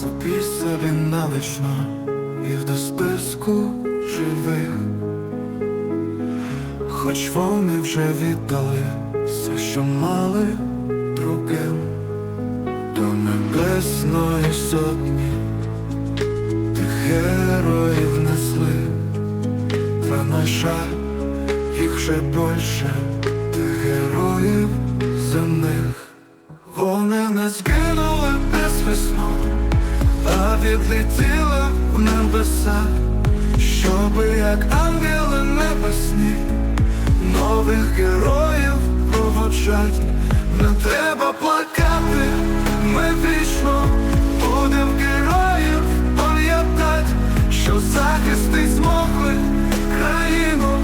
собі собі навічно їх до списку живих, хоч вони вже віддали все, що мали другим до небесної сотні тих героїв несли, та на жаль, їх вже більше тих героїв земних. А відлетіли в небеса, щоби як ангели небесні, нових героїв проводжать. Не треба плакати, ми вічно будем героїв пам'ятать, що захисти змогли країну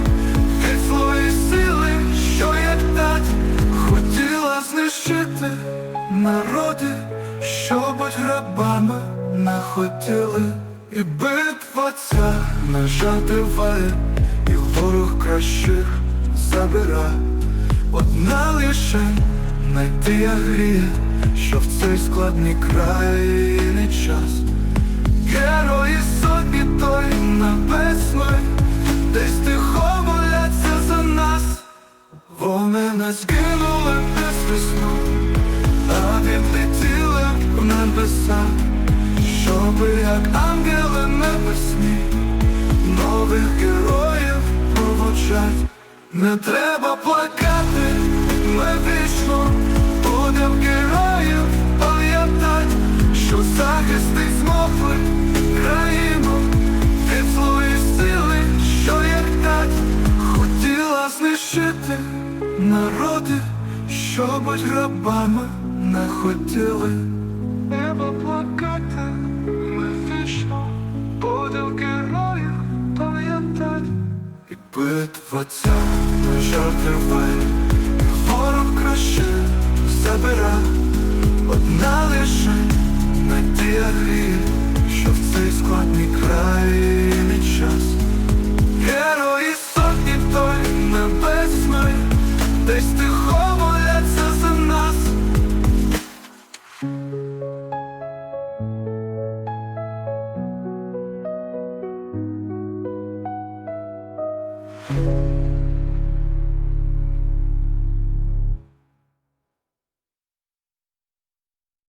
від злої сили, що як дать, хотіла знищити народи, що будь грабами не хотіли, і битва ця нажа триває, і ворог кращих забира. Одна лише надія гріє, що в цей складний країні як ангели небесні, нових героїв проводжать. Не треба плакати, ми вічно будем героїв пам'ятать, що захисти змогли країну від злої сили, що як дать, хотіла знищити народи, що будь грабами не хотіли. Битва ця триває, ворог краще забира, одна лише надія що в цей складний країні